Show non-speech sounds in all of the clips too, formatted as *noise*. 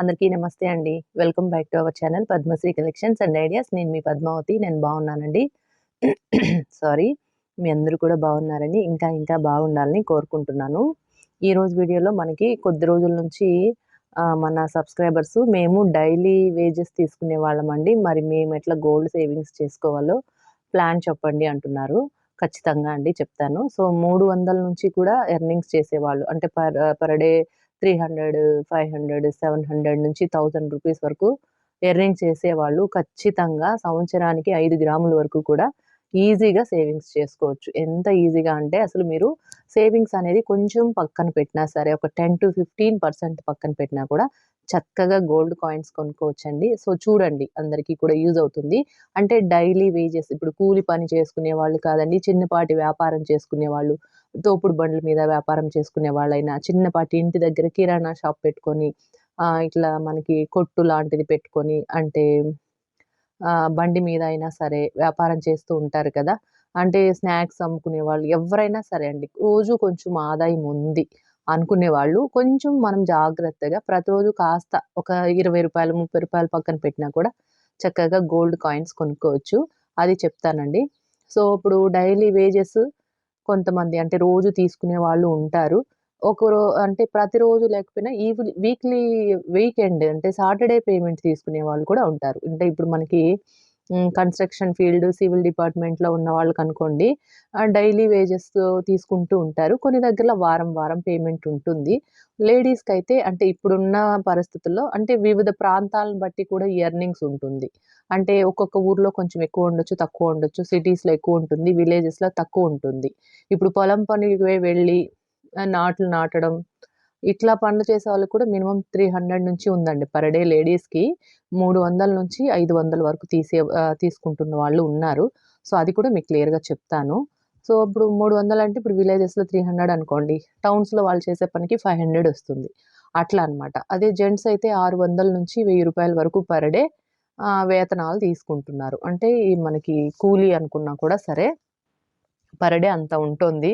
అందరికీ నమస్తే అండి. Welcome back to our channel Padmashri collections and ideas. నేను మీ పద్మావతి నేను బాగున్నానండి. సారీ మీ అందరూ కూడా బాగున్నారని ఇంకా ఇంకా బాగుండాలని కోరుకుంటున్నాను. ఈరోజు వీడియోలో మనకి కొద్ది రోజుల నుంచి మన సబ్స్క్రైబర్స్ మేము డైలీ వేజెస్ తీసుకునే వాళ్ళమండి మరి మేము ఎట్లా గోల్డ్ సేవింగ్స్ చేసుకోవాలో ప్లాన్ చెప్పండి అంటున్నారు. ఖచ్చితంగా అండి చెప్తాను. సో మూడు వందల నుంచి కూడా ఎర్నింగ్స్ చేసేవాళ్ళు అంటే per per day three hundred five hundred seven hundred నుంచి థౌజండ్ రూపీస్ వరకు ఎర్నింగ్ చేసేవాళ్ళు ఖచ్చితంగా సంవత్సరానికి ఐదు గ్రాముల వరకు కూడా ఈజీగా సేవింగ్స్ చేసుకోవచ్చు. ఎంత ఈజీగా అంటే అసలు మీరు సేవింగ్స్ అనేది కొంచెం పక్కన పెట్టినా సరే ఒక టెన్ టు ఫిఫ్టీన్ పర్సెంట్ పక్కన పెట్టినా కూడా చక్కగా గోల్డ్ కాయిన్స్ కొనుక్కోవచ్చండి. సో చూడండి అందరికీ కూడా యూజ్ అవుతుంది. అంటే డైలీ వేజెస్ ఇప్పుడు కూలి పని చేసుకునే వాళ్ళు కాదండి చిన్నపాటి వ్యాపారం చేసుకునే వాళ్ళు తోపుడు బండ్ల మీద వ్యాపారం చేసుకునే వాళ్ళైనా చిన్నపాటి ఇంటి దగ్గర కిరాణా షాప్ పెట్టుకొని ఇట్లా మనకి కొట్టు లాంటిది పెట్టుకొని అంటే బండి మీద అయినా సరే వ్యాపారం చేస్తూ ఉంటారు కదా. అంటే స్నాక్స్ అమ్ముకునే వాళ్ళు ఎవరైనా సరే అండి రోజు కొంచెం ఆదాయం ఉంది. అనుకునే వాళ్ళు కొంచెం మనం జాగ్రత్తగా ప్రతిరోజు కాస్త ఒక ఇరవై రూపాయలు ముప్పై రూపాయలు పక్కన పెట్టినా కూడా చక్కగా గోల్డ్ కాయిన్స్ కొనుక్కోవచ్చు. అది చెప్తానండి. సో ఇప్పుడు డైలీ వేజెస్ కొంతమంది అంటే రోజు తీసుకునే వాళ్ళు ఉంటారు. ఒకరో అంటే ప్రతిరోజు లేకపోయినా ఈ వీక్లీ వీకెండ్ అంటే సాటర్డే పేమెంట్ తీసుకునే వాళ్ళు కూడా ఉంటారు. అంటే ఇప్పుడు మనకి కన్స్ట్రక్షన్ ఫీల్డ్ సివిల్ డిపార్ట్మెంట్లో ఉన్న వాళ్ళకి అనుకోండి డైలీ వేజెస్ తీసుకుంటూ ఉంటారు. కొన్ని దగ్గర వారం వారం పేమెంట్ ఉంటుంది. లేడీస్కి అయితే అంటే ఇప్పుడున్న పరిస్థితుల్లో అంటే వివిధ ప్రాంతాలను బట్టి కూడా ఇయర్నింగ్స్ ఉంటుంది. అంటే ఒక్కొక్క ఊర్లో కొంచెం ఎక్కువ ఉండొచ్చు తక్కువ ఉండొచ్చు. సిటీస్లో ఎక్కువ ఉంటుంది విలేజెస్లో తక్కువ ఉంటుంది. ఇప్పుడు పొలం పనికి వెళ్ళి నాట్లు నాటడం ఇట్లా పనులు చేసే వాళ్ళకి కూడా మినిమం త్రీ హండ్రెడ్ నుంచి ఉందండి. పర్ డే లేడీస్కి మూడు వందల నుంచి ఐదు వందల వరకు తీసే తీసుకుంటున్న వాళ్ళు ఉన్నారు. సో అది కూడా మీకు క్లియర్గా చెప్తాను. సో ఇప్పుడు మూడు వందలు అంటే ఇప్పుడు విలేజెస్లో త్రీ హండ్రెడ్ అనుకోండి. టౌన్స్లో వాళ్ళు చేసే పనికి ఫైవ్ హండ్రెడ్ వస్తుంది. అట్లా అనమాట అదే జెంట్స్ అయితే ఆరు వందల నుంచి వెయ్యి రూపాయల వరకు పర్ డే వేతనాలు తీసుకుంటున్నారు. అంటే మనకి కూలీ అనుకున్నా కూడా సరే పర్ డే అంత ఉంటుంది.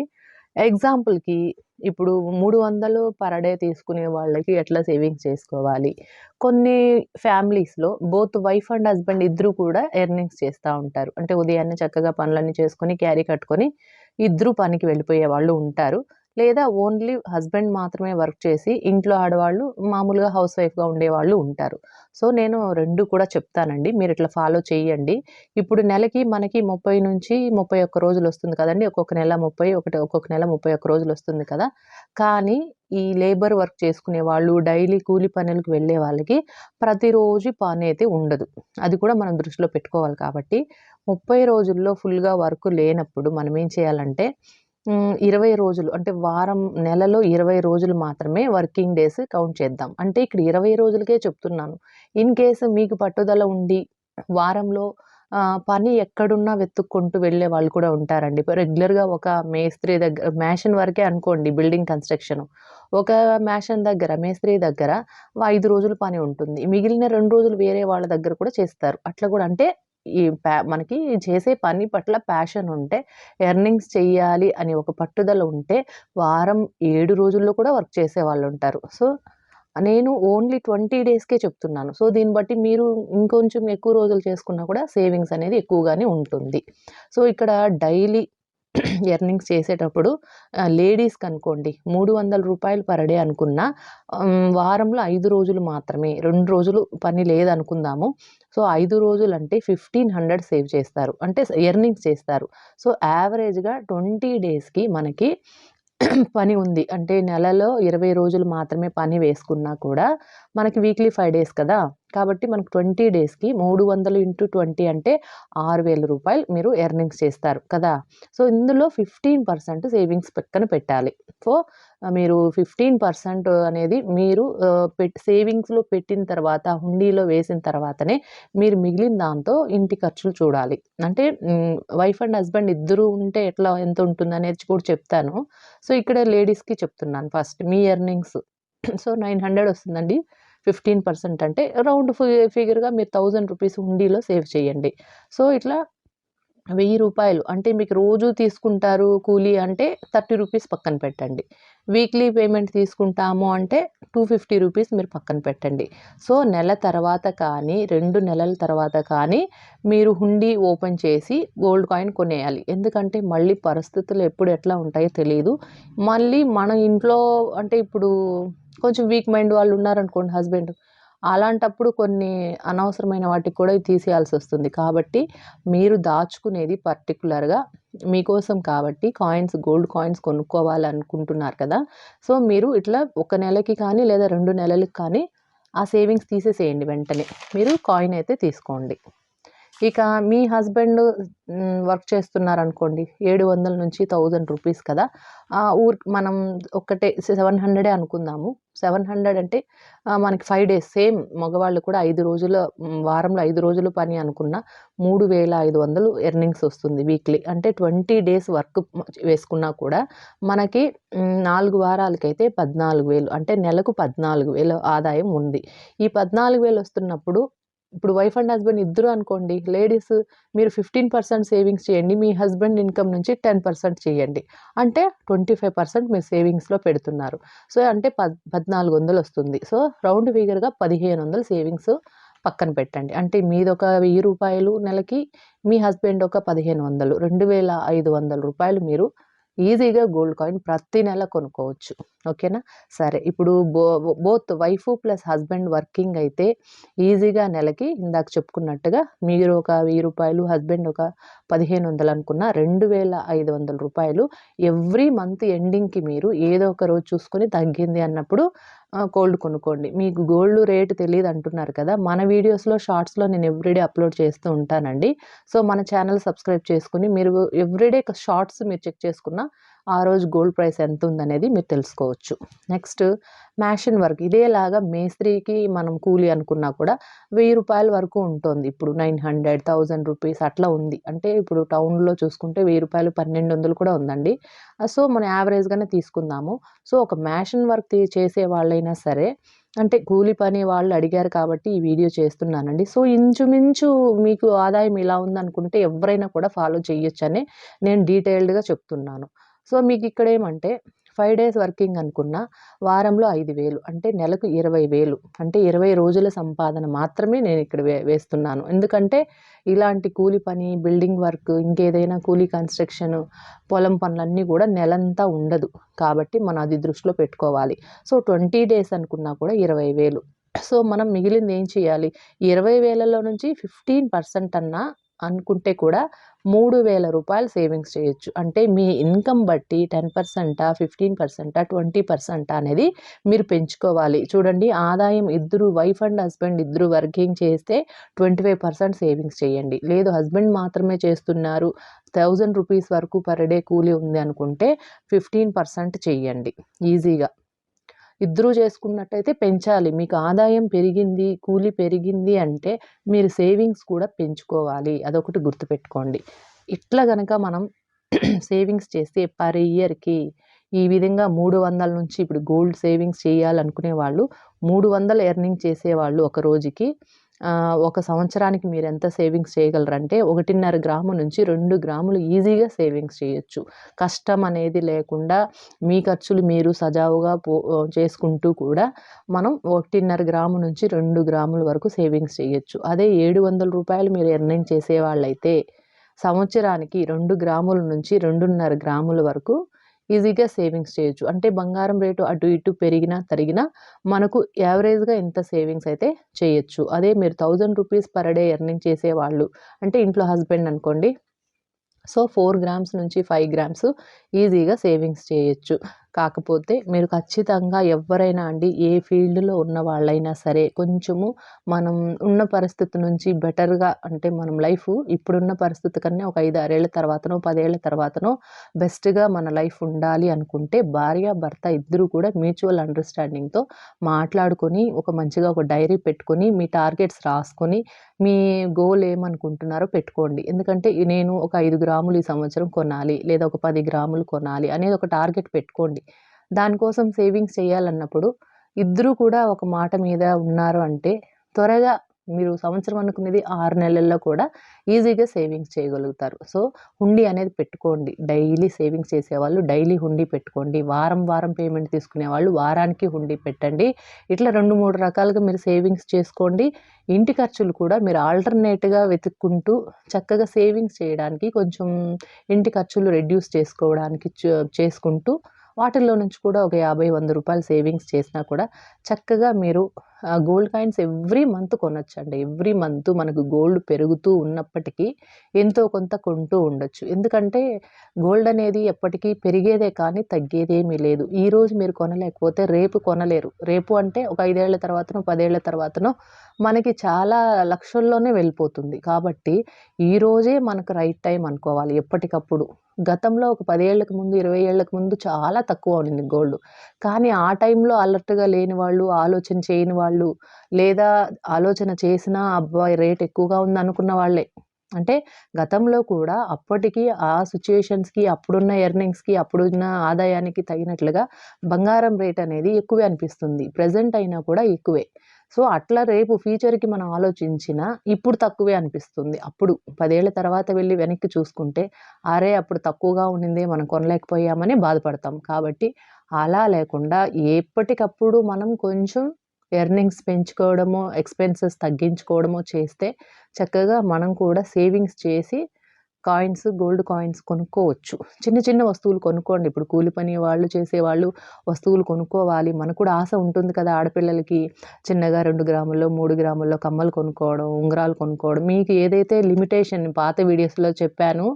ఎగ్జాంపుల్కి ఇప్పుడు మూడు వందలు పర్ డే తీసుకునే వాళ్ళకి ఎట్లా సేవింగ్స్ చేసుకోవాలి? కొన్ని ఫ్యామిలీస్లో బోత్ వైఫ్ అండ్ హస్బెండ్ ఇద్దరు కూడా ఎర్నింగ్స్ చేస్తూ ఉంటారు. అంటే ఉదయాన్నే చక్కగా పనులన్నీ చేసుకొని క్యారీ కట్టుకొని ఇద్దరు పనికి వెళ్ళిపోయే వాళ్ళు ఉంటారు. లేదా ఓన్లీ హస్బెండ్ మాత్రమే వర్క్ చేసి ఇంట్లో ఆడవాళ్ళు మామూలుగా హౌస్ వైఫ్గా ఉండేవాళ్ళు ఉంటారు. సో నేను రెండు కూడా చెప్తానండి. మీరు ఇట్లా ఫాలో చేయండి. ఇప్పుడు నెలకి మనకి ముప్పై నుంచి ముప్పై ఒక్క రోజులు వస్తుంది కదండి. ఒక్కొక్క నెల ముప్పై ఒకటి ఒక్కొక్క నెల ముప్పై ఒక్క రోజులు వస్తుంది కదా. కానీ ఈ లేబర్ వర్క్ చేసుకునే వాళ్ళు డైలీ కూలి పనులకు వెళ్ళే వాళ్ళకి ప్రతిరోజు పని అయితే ఉండదు. అది కూడా మనం దృష్టిలో పెట్టుకోవాలి కాబట్టి ముప్పై రోజుల్లో ఫుల్గా వర్క్ లేనప్పుడు మనం ఏం చేయాలంటే ఇరవై రోజులు. అంటే వారం నెలలో ఇరవై రోజులు మాత్రమే వర్కింగ్ డేస్ కౌంట్ చేద్దాం. అంటే ఇక్కడ ఇరవై రోజులకే చెప్తున్నాను. ఇన్ కేసు మీకు పట్టుదల ఉండి వారంలో పని ఎక్కడున్నా వెతుక్కుంటూ వెళ్ళే వాళ్ళు కూడా ఉంటారండి. రెగ్యులర్గా ఒక మేస్త్రి దగ్గర మ్యాషన్ వరకే అనుకోండి బిల్డింగ్ కన్స్ట్రక్షన్. ఒక మ్యాషన్ దగ్గర మేస్త్రి దగ్గర ఐదు రోజులు పని ఉంటుంది. మిగిలిన రెండు రోజులు వేరే వాళ్ళ దగ్గర కూడా చేస్తారు. అట్లా కూడా అంటే ఈ ప్యా మనకి చేసే పని పట్ల ప్యాషన్ ఉంటే ఎర్నింగ్స్ చెయ్యాలి అని ఒక పట్టుదల ఉంటే వారం ఏడు రోజుల్లో కూడా వర్క్ చేసే వాళ్ళు ఉంటారు. సో నేను ఓన్లీ ట్వంటీ డేస్కే చెప్తున్నాను. సో దీన్ని బట్టి మీరు ఇంకొంచెం ఎక్కువ రోజులు చేసుకున్నా కూడా సేవింగ్స్ అనేది ఎక్కువగానే ఉంటుంది. సో ఇక్కడ డైలీ ఎర్నింగ్స్ చేసేటప్పుడు లేడీస్కి అనుకోండి మూడు వందల రూపాయలు పర్ డే అనుకున్న వారంలో ఐదు రోజులు మాత్రమే రెండు రోజులు పని లేదనుకుందాము. సో ఐదు రోజులు అంటే ఫిఫ్టీన్ హండ్రెడ్ సేవ్ చేస్తారు. అంటే ఎర్నింగ్స్ చేస్తారు. సో యావరేజ్గా ట్వంటీ డేస్కి మనకి పని ఉంది. అంటే నెలలో ఇరవై రోజులు మాత్రమే పని వేసుకున్నా కూడా మనకి వీక్లీ ఫైవ్ డేస్ కదా? కాబట్టి మనకు ట్వంటీ డేస్కి మూడు వందలు ఇంటూ ట్వంటీ అంటే ఆరు వేల రూపాయలు మీరు ఎర్నింగ్స్ చేస్తారు కదా. సో ఇందులో ఫిఫ్టీన్ పర్సెంట్ సేవింగ్స్ పక్కన పెట్టాలి. సో మీరు ఫిఫ్టీన్ పర్సెంట్ అనేది మీరు పెట్ సేవింగ్స్లో పెట్టిన తర్వాత హుండీలో వేసిన తర్వాతనే మీరు మిగిలిన దాంతో ఇంటి ఖర్చులు చూడాలి. అంటే వైఫ్ అండ్ హస్బెండ్ ఇద్దరు ఉంటే ఎట్లా ఎంత ఉంటుంది అనేది కూడా చెప్తాను. సో ఇక్కడ లేడీస్కి చెప్తున్నాను ఫస్ట్ మీ ఎర్నింగ్స్. సో నైన్ హండ్రెడ్ వస్తుందండి. ఫిఫ్టీన్ పర్సెంట్ అంటే రౌండ్ ఫిగర్గా మీరు థౌజండ్ రూపీస్ హుండీలో సేవ్ చేయండి. సో ఇట్లా వెయ్యి రూపాయలు అంటే మీకు రోజు తీసుకుంటారు కూలీ అంటే థర్టీ రూపీస్ పక్కన పెట్టండి. వీక్లీ పేమెంట్ తీసుకుంటాము అంటే టూ ఫిఫ్టీ రూపీస్ మీరు పక్కన పెట్టండి. సో నెల తర్వాత కానీ రెండు నెలల తర్వాత కానీ మీరు హుండీ ఓపెన్ చేసి గోల్డ్ కాయిన్ కొనేయాలి. ఎందుకంటే మళ్ళీ పరిస్థితులు ఎప్పుడు ఎట్లా ఉంటాయో తెలియదు మళ్ళీ మన ఇంట్లో అంటే ఇప్పుడు కొంచెం వీక్ మైండ్ వాళ్ళు ఉన్నారనుకోండి హస్బెండ్ అలాంటప్పుడు కొన్ని అనవసరమైన వాటికి కూడా తీసేయాల్సి వస్తుంది. కాబట్టి మీరు దాచుకునేది పర్టికులర్గా మీకోసం కాబట్టి కాయిన్స్ గోల్డ్ కాయిన్స్ కొనుక్కోవాలనుకుంటున్నారు కదా. సో మీరు ఇట్లా ఒక నెలకి కానీ లేదా రెండు నెలలకి కానీ ఆ సేవింగ్స్ తీసేసేయండి వెంటనే. మీరు కాయిన్ అయితే తీసుకోండి. ఇక మీ హస్బెండ్ వర్క్ చేస్తున్నారనుకోండి ఏడు వందల నుంచి థౌజండ్ రూపీస్ కదా. ఆ ఊర్ మనం ఒక్కటే సెవెన్ హండ్రెడే అనుకుందాము. సెవెన్ హండ్రెడ్ అంటే మనకి ఫైవ్ డేస్ సేమ్ మగవాళ్ళు కూడా ఐదు రోజుల వారంలో ఐదు రోజులు పని అనుకున్న మూడు వేల ఐదు వందలు ఎర్నింగ్స్ వస్తుంది వీక్లీ. అంటే ట్వంటీ డేస్ వర్క్ వేసుకున్నా కూడా మనకి నాలుగు వారాలకైతే పద్నాలుగు వేలు అంటే నెలకు పద్నాలుగు వేలు ఆదాయం ఉంది. ఈ పద్నాలుగు వేలు వస్తున్నప్పుడు ఇప్పుడు వైఫ్ అండ్ హస్బెండ్ ఇద్దరు అనుకోండి లేడీస్ మీరు ఫిఫ్టీన్ పర్సెంట్ సేవింగ్స్ చేయండి మీ హస్బెండ్ ఇన్కమ్ నుంచి టెన్ పర్సెంట్ చేయండి. అంటే ట్వంటీ ఫైవ్ పర్సెంట్ మీరు సేవింగ్స్లో పెడుతున్నారు. సో అంటే పద్ పద్నాలుగు వందలు వస్తుంది. సో రౌండ్ ఫిగర్గా పదిహేను వందలు సేవింగ్స్ పక్కన పెట్టండి. అంటే మీది ఒక వెయ్యి రూపాయలు నెలకి మీ హస్బెండ్ ఒక పదిహేను వందలు రెండు వేల ఐదు వందల రూపాయలు మీరు ఈజీగా గోల్డ్ కాయిన్ ప్రతి నెల కొనుక్కోవచ్చు. ఓకేనా? సరే ఇప్పుడు బో both wife plus husband working అయితే ఈజీగా నెలకి ఇందాక చెప్పుకున్నట్టుగా మీరు ఒక వెయ్యి రూపాయలు హస్బెండ్ ఒక పదిహేను వందలు అనుకున్న రెండు వేల ఐదు వందల రూపాయలు ఎవ్రీ మంత్ ఎండింగ్కి మీరు ఏదో ఒక రోజు చూసుకొని తగ్గింది అన్నప్పుడు గోల్డ్ కొనుక్కోండి. మీకు గోల్డ్ రేటు తెలియదు అంటున్నారు కదా మన వీడియోస్లో షార్ట్స్లో నేను ఎవ్రీడే అప్లోడ్ చేస్తూ ఉంటానండి. సో మన ఛానల్ సబ్స్క్రైబ్ చేసుకుని మీరు ఎవ్రీడే షార్ట్స్ మీరు చెక్ చేసుకున్న ఆ రోజు గోల్డ్ ప్రైస్ ఎంత ఉందనేది మీరు తెలుసుకోవచ్చు. Next mason work. ఇదేలాగా మేస్త్రికి మనం కూలి అనుకున్నా కూడా వెయ్యి రూపాయల వరకు ఉంటుంది. ఇప్పుడు నైన్ హండ్రెడ్ థౌజండ్ రూపీస్ అట్లా ఉంది. అంటే ఇప్పుడు టౌన్లో చూసుకుంటే వెయ్యి రూపాయలు పన్నెండు వందలు కూడా ఉందండి. సో మనం యావరేజ్గానే తీసుకుందాము. సో ఒక మ్యాషన్ వర్క్ చేసే వాళ్ళైనా సరే అంటే కూలి పని వాళ్ళు అడిగారు కాబట్టి ఈ వీడియో చేస్తున్నానండి. సో ఇంచుమించు మీకు ఆదాయం ఇలా ఉందనుకుంటే ఎవరైనా కూడా ఫాలో చేయొచ్చని నేను డీటెయిల్డ్గా చెప్తున్నాను. సో మీకు ఇక్కడ ఏమంటే ఫైవ్ డేస్ వర్కింగ్ అనుకున్న వారంలో ఐదు వేలు అంటే నెలకు ఇరవై వేలు అంటే ఇరవై రోజుల సంపాదన మాత్రమే నేను ఇక్కడ వే వేస్తున్నాను. ఎందుకంటే ఇలాంటి కూలి పని బిల్డింగ్ వర్క్ ఇంకేదైనా కూలీ కన్స్ట్రక్షన్ పొలం పనులన్నీ కూడా నెలంతా ఉండదు. కాబట్టి మనం అది దృష్టిలో పెట్టుకోవాలి. సో ట్వంటీ డేస్ అనుకున్నా కూడా ఇరవై వేలు. సో మనం మిగిలింది ఏం చేయాలి? ఇరవై వేలలో నుంచి ఫిఫ్టీన్ పర్సెంట్ అన్నా అనుకుంటే కూడా మూడు వేల రూపాయలు సేవింగ్స్ చేయొచ్చు. అంటే మీ ఇన్కమ్ బట్టి టెన్ పర్సెంటా ఫిఫ్టీన్ పర్సెంటా ట్వంటీ పర్సెంటా అనేది మీరు పెంచుకోవాలి. చూడండి ఆదాయం ఇద్దరు వైఫ్ అండ్ హస్బెండ్ ఇద్దరు వర్కింగ్ చేస్తే ట్వంటీ ఫైవ్ పర్సెంట్ సేవింగ్స్ చేయండి. లేదు హస్బెండ్ మాత్రమే చేస్తున్నారు థౌజండ్ రూపీస్ వరకు పర్ డే కూలీ ఉంది అనుకుంటే ఫిఫ్టీన్ పర్సెంట్ చెయ్యండి ఈజీగా. ఇద్దరూ చేసుకున్నట్టయితే పెంచాలి. మీకు ఆదాయం పెరిగింది కూలి పెరిగింది అంటే మీరు సేవింగ్స్ కూడా పెంచుకోవాలి. అదొకటి గుర్తుపెట్టుకోండి. ఇట్లా గనక మనం *clears throat* సేవింగ్స్ చేస్తే పర్ ఇయర్కి ఈ విధంగా మూడు వందల నుంచి ఇప్పుడు గోల్డ్ సేవింగ్స్ చేయాలనుకునే వాళ్ళు మూడు వందలు ఎర్నింగ్ చేసేవాళ్ళు ఒక రోజుకి ఒక సంవత్సరానికి మీరు ఎంత సేవింగ్స్ చేయగలరంటే ఒకటిన్నర గ్రాము నుంచి రెండు గ్రాములు ఈజీగా సేవింగ్స్ చేయొచ్చు. కష్టం అనేది లేకుండా మీ ఖర్చులు మీరు సజావుగా పో చేసుకుంటూ కూడా మనం ఒకటిన్నర గ్రాము నుంచి రెండు గ్రాముల వరకు సేవింగ్స్ చేయొచ్చు. అదే ఏడు వందల రూపాయలు మీరు ఎర్నింగ్ చేసే వాళ్ళైతే సంవత్సరానికి రెండు గ్రాముల నుంచి రెండున్నర గ్రాముల వరకు ఈజీగా సేవింగ్స్ చేయొచ్చు. అంటే బంగారం రేటు అటు ఇటు పెరిగినా తరిగినా మనకు యావరేజ్గా ఇంత సేవింగ్స్ అయితే చేయొచ్చు. అదే మీరు thousand rupees per day earning చేసేవాళ్ళు అంటే ఇంట్లో హస్బెండ్ అనుకోండి. సో ఫోర్ గ్రామ్స్ నుంచి ఫైవ్ గ్రామ్స్ ఈజీగా సేవింగ్స్ చేయొచ్చు. కాకపోతే మీరు ఖచ్చితంగా ఎవరైనా అండి ఏ ఫీల్డ్లో ఉన్న వాళ్ళైనా సరే కొంచెము మనం ఉన్న పరిస్థితి నుంచి బెటర్గా అంటే మనం లైఫ్ ఇప్పుడున్న పరిస్థితి కన్నా ఒక ఐదు ఆరేళ్ళ తర్వాతనో పదేళ్ళ తర్వాతనో బెస్ట్గా మన లైఫ్ ఉండాలి అనుకుంటే భార్య భర్త ఇద్దరు కూడా మ్యూచువల్ అండర్స్టాండింగ్తో మాట్లాడుకొని ఒక మంచిగా ఒక డైరీ పెట్టుకొని మీ టార్గెట్స్ రాసుకొని మీ గోల్ ఏమనుకుంటున్నారో పెట్టుకోండి. ఎందుకంటే నేను ఒక ఐదు గ్రాములు ఈ సంవత్సరం కొనాలి లేదా ఒక పది గ్రాములు కొనాలి అనేది ఒక టార్గెట్ పెట్టుకోండి. దానికోసం సేవింగ్స్ చేయాలన్నప్పుడు ఇద్దరూ కూడా ఒక మాట మీద ఉన్నారు అంటే త్వరగా మీరు సంవత్సరం అనుకునేది ఆరు నెలల్లో కూడా ఈజీగా సేవింగ్స్ చేయగలుగుతారు. సో హుండీ అనేది పెట్టుకోండి. డైలీ సేవింగ్స్ చేసేవాళ్ళు డైలీ హుండీ పెట్టుకోండి. వారం వారం పేమెంట్ తీసుకునే వాళ్ళు వారానికి హుండీ పెట్టండి. ఇట్లా రెండు మూడు రకాలుగా మీరు సేవింగ్స్ చేసుకోండి. ఇంటి ఖర్చులు కూడా మీరు ఆల్టర్నేట్గా వెతుక్కుంటూ చక్కగా సేవింగ్స్ చేయడానికి కొంచెం ఇంటి ఖర్చులు రెడ్యూస్ చేసుకోవడానికి చేసుకుంటూ వాటిల్లో నుంచి కూడా ఒక యాభై వంద రూపాయలు సేవింగ్స్ చేసినా కూడా చక్కగా మీరు గోల్డ్ కాయిన్స్ ఎవ్రీ మంత్ కొనొచ్చండి. ఎవ్రీ మంత్ మనకు గోల్డ్ పెరుగుతూ ఉన్నప్పటికీ ఎంతో కొంత కొంటూ ఉండొచ్చు. ఎందుకంటే గోల్డ్ అనేది ఎప్పటికీ పెరిగేదే కానీ తగ్గేదేమీ లేదు. ఈరోజు మీరు కొనలేకపోతే రేపు కొనలేరు. రేపు అంటే ఒక ఐదేళ్ళ తర్వాతనో పదేళ్ళ తర్వాతనో మనకి చాలా లక్షల్లోనే వెళ్ళిపోతుంది. కాబట్టి ఈరోజే మనకు రైట్ టైం అనుకోవాలి ఎప్పటికప్పుడు. గతంలో ఒక పదేళ్ళకు ముందు ఇరవై ఏళ్ళకు ముందు చాలా తక్కువ ఉండింది గోల్డ్. కానీ ఆ టైంలో అలర్ట్గా లేని వాళ్ళు ఆలోచన చేయని వాళ్ళు లేదా ఆలోచన చేసినా అబ్బాయి రేట్ ఎక్కువగా ఉంది అనుకున్న వాళ్ళే. అంటే గతంలో కూడా అప్పటికి ఆ సిచ్యుయేషన్స్కి అప్పుడున్న ఎర్నింగ్స్కి అప్పుడున్న ఆదాయానికి తగినట్లుగా బంగారం రేట్ అనేది ఎక్కువే అనిపిస్తుంది. ప్రజెంట్ అయినా కూడా ఎక్కువే. సో అట్లా రేపు ఫ్యూచర్కి మనం ఆలోచించినా ఇప్పుడు తక్కువే అనిపిస్తుంది. అప్పుడు పదేళ్ళ తర్వాత వెళ్ళి వెనక్కి చూసుకుంటే అరే అప్పుడు తక్కువగా ఉండిందే మనం కొనలేకపోయామని బాధపడతాం. కాబట్టి అలా లేకుండా ఎప్పటికప్పుడు మనం కొంచెం ఎర్నింగ్స్ పెంచుకోవడమో ఎక్స్పెన్సెస్ తగ్గించుకోవడమో చేస్తే చక్కగా మనం కూడా సేవింగ్స్ చేసి కాయిన్స్ గోల్డ్ కాయిన్స్ కొనుక్కోవచ్చు. చిన్న చిన్న వస్తువులు కొనుక్కోండి. ఇప్పుడు కూలి పని వాళ్ళు చేసేవాళ్ళు వస్తువులు కొనుక్కోవాలి. మనకు కూడా ఆశ ఉంటుంది కదా ఆడపిల్లలకి. చిన్నగా రెండు గ్రాముల్లో మూడు గ్రాముల్లో కమ్మలు కొనుక్కోవడం ఉంగరాలు కొనుక్కోవడం. మీకు ఏదైతే లిమిటేషన్ పాత వీడియోస్లో చెప్పాను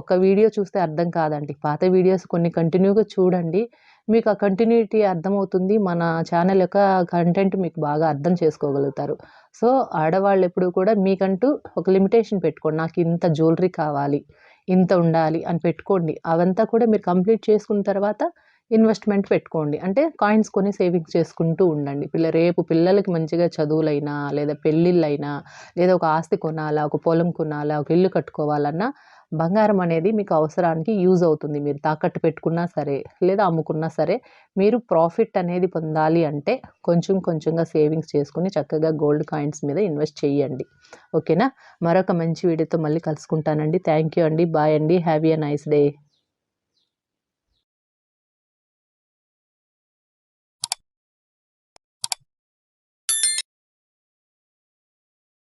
ఒక వీడియో చూస్తే అర్థం కాదండి. పాత వీడియోస్ కొన్ని కంటిన్యూగా చూడండి. మీకు ఆ కంటిన్యూటీ అర్థమవుతుంది. మన ఛానల్ యొక్క కంటెంట్ మీకు బాగా అర్థం చేసుకోగలుగుతారు. సో ఆడవాళ్ళు ఎప్పుడు కూడా మీకంటూ ఒక లిమిటేషన్ పెట్టుకోండి. నాకు ఇంత జ్యువెలరీ కావాలి ఇంత ఉండాలి అని పెట్టుకోండి. అవంతా కూడా మీరు కంప్లీట్ చేసుకున్న తర్వాత ఇన్వెస్ట్మెంట్ పెట్టుకోండి. అంటే కాయిన్స్ కొని సేవింగ్స్ చేసుకుంటూ ఉండండి. పిల్ల రేపు పిల్లలకి మంచిగా చదువులైనా లేదా పెళ్ళిళ్ళైనా లేదా ఒక ఆస్తి కొనాలా ఒక పొలం కొనాలా ఒక ఇల్లు కట్టుకోవాలన్నా బంగారం అనేది మీకు అవసరానికి యూజ్ అవుతుంది. మీరు తాకట్టు పెట్టుకున్నా సరే లేదా అమ్ముకున్నా సరే మీరు ప్రాఫిట్ అనేది పొందాలి అంటే కొంచెం కొంచెంగా సేవింగ్స్ చేసుకుని చక్కగా గోల్డ్ కాయిన్స్ మీద ఇన్వెస్ట్ చేయండి. ఓకేనా? మరొక మంచి వీడియోతో మళ్ళీ కలుసుకుంటానండి. థ్యాంక్ యూ అండి. బాయ్ అండి. Have a nice day.